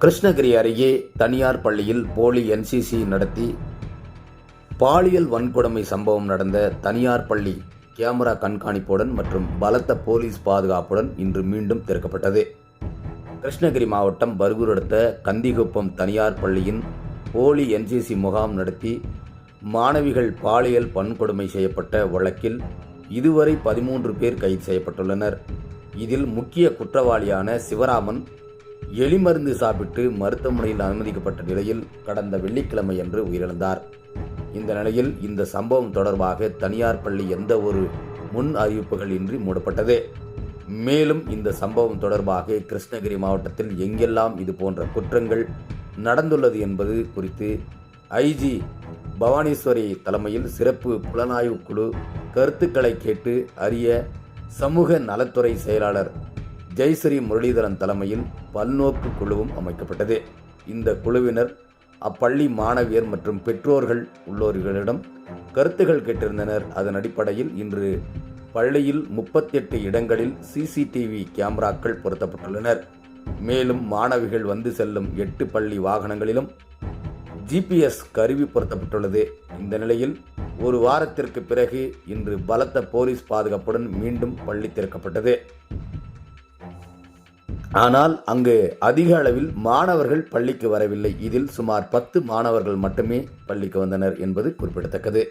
கிருஷ்ணகிரி அருகே தனியார் பள்ளியில் போலி என்சிசி நடத்தி பாலியல் வன்கொடுமை சம்பவம் நடந்த தனியார் பள்ளி கேமரா கண்காணிப்புடன் மற்றும் பலத்த போலீஸ் பாதுகாப்புடன் இன்று மீண்டும் திறக்கப்பட்டது. கிருஷ்ணகிரி மாவட்டம் பர்கூர் அடுத்த கந்திகுப்பம் தனியார் பள்ளியின் போலி என்சிசி முகாம் நடத்தி மாணவிகள் பாலியல் வன்கொடுமை செய்யப்பட்ட வழக்கில் இதுவரை பதிமூன்று பேர் கைது செய்யப்பட்டுள்ளனர். இதில் முக்கிய குற்றவாளியான சிவராமன் எலிமருந்து சாப்பிட்டு மருத்துவமனையில் அனுமதிக்கப்பட்ட நிலையில் கடந்த வெள்ளிக்கிழமை அன்று உயிரிழந்தார். இந்த நிலையில் இந்த சம்பவம் தொடர்பாக தனியார் பள்ளி எந்த ஒரு முன் அறிவிப்புகள் இன்றி மூடப்பட்டது. மேலும் இந்த சம்பவம் தொடர்பாக கிருஷ்ணகிரி மாவட்டத்தில் எங்கெல்லாம் இது போன்ற குற்றங்கள் நடந்துள்ளது என்பது குறித்து ஐஜி பவானீஸ்வரி தலைமையில் சிறப்பு புலனாய்வு குழு கருத்துக்களை கேட்டு அறிய சமூக நலத்துறை செயலாளர் ஜெய்ஸ்ரீ முரளிதரன் தலைமையில் பல்நோக்கு குழுவும் அமைக்கப்பட்டது. இந்த குழுவினர் அப்பள்ளி மாணவியர் மற்றும் பெற்றோர்கள் உள்ளோர்களிடம் கருத்துகள் கேட்டிருந்தனர். அதன் அடிப்படையில் இன்று பள்ளியில் முப்பத்தெட்டு இடங்களில் சிசிடிவி கேமராக்கள் பொருத்தப்பட்டுள்ளனர். மேலும் மாணவிகள் வந்து செல்லும் எட்டு பள்ளி வாகனங்களிலும் ஜிபிஎஸ் கருவி பொருத்தப்பட்டுள்ளது இந்த நிலையில் ஒரு வாரத்திற்கு பிறகு இன்று பலத்த போலீஸ் பாதுகாப்புடன் மீண்டும் பள்ளி திறக்கப்பட்டது. ஆனால் அங்கு அதிக அளவில் மாணவர்கள் பள்ளிக்கு வரவில்லை. இதில் சுமார் பத்து மாணவர்கள் மட்டுமே பள்ளிக்கு வந்தனர் என்பது குறிப்பிடத்தக்கது.